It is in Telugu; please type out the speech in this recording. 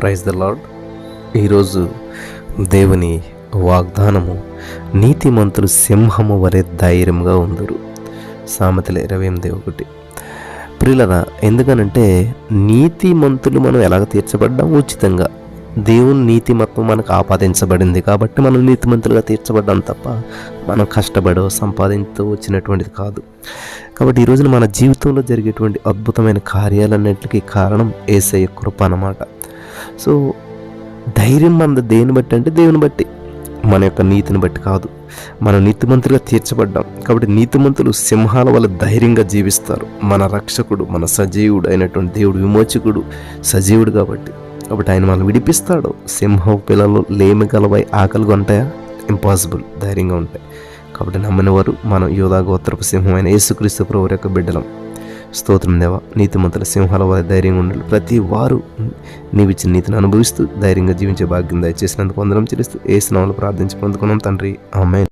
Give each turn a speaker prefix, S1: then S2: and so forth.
S1: ప్రైజ్ ద లాడ్ ఈరోజు దేవుని వాగ్దానము నీతిమంతులు సింహము వరే ధైర్యంగా ఉందరు. సామెతల ఇరవై ఎనిమిది ఒకటి. ప్రియులరా ఎందుకనంటే నీతిమంతులు మనం ఎలాగ తీర్చబడ్డాం ఉచితంగా. దేవుని నీతిమత్వం మనకు ఆపాదించబడింది కాబట్టి మనం నీతిమంతులుగా తీర్చబడ్డాం తప్ప మనం కష్టపడో సంపాదించు వచ్చినటువంటిది కాదు. కాబట్టి ఈ రోజున మన జీవితంలో జరిగేటువంటి అద్భుతమైన కార్యాలన్నింటికి కారణం ఏసయ్య కృప అన్నమాట. సో ధైర్యం మన దేని బట్టి అంటే దేవుని బట్టి? మన యొక్క నీతిని బట్టి కాదు. మనం నీతిమంతులుగా తీర్చబడ్డాం. కాబట్టి నీతిమంతులు సింహాల వల్ల ధైర్యంగా జీవిస్తారు. మన రక్షకుడు మన సజీవుడు అయినటువంటి దేవుడు విమోచకుడు సజీవుడు కాబట్టి. కాబట్టి ఆయన మనం విడిపిస్తాడు. సింహం పిల్లలు లేమి గలవై ఆకలిగా ఉంటాయా? ఇంపాసిబుల్. ధైర్యంగా ఉంటాయి. కాబట్టి నమ్మని వారు మనం యోధా గోత్రపు సింహమైన యేసుక్రీస్తు ప్రభు యొక్క బిడ్డలం. స్తోత్రం దేవ. నీతిమంతుల సింహాల వారి ధైర్యంగా ఉండాలి. ప్రతి వారు నీవిచ్చిన నీతిని అనుభవిస్తూ ధైర్యంగా జీవించే భాగ్యం దయచేసినందుకు వందనం చెల్లిస్తూ ఏ స్నామాలు ప్రార్థించి పొందుకున్నాం తండ్రి. ఆమె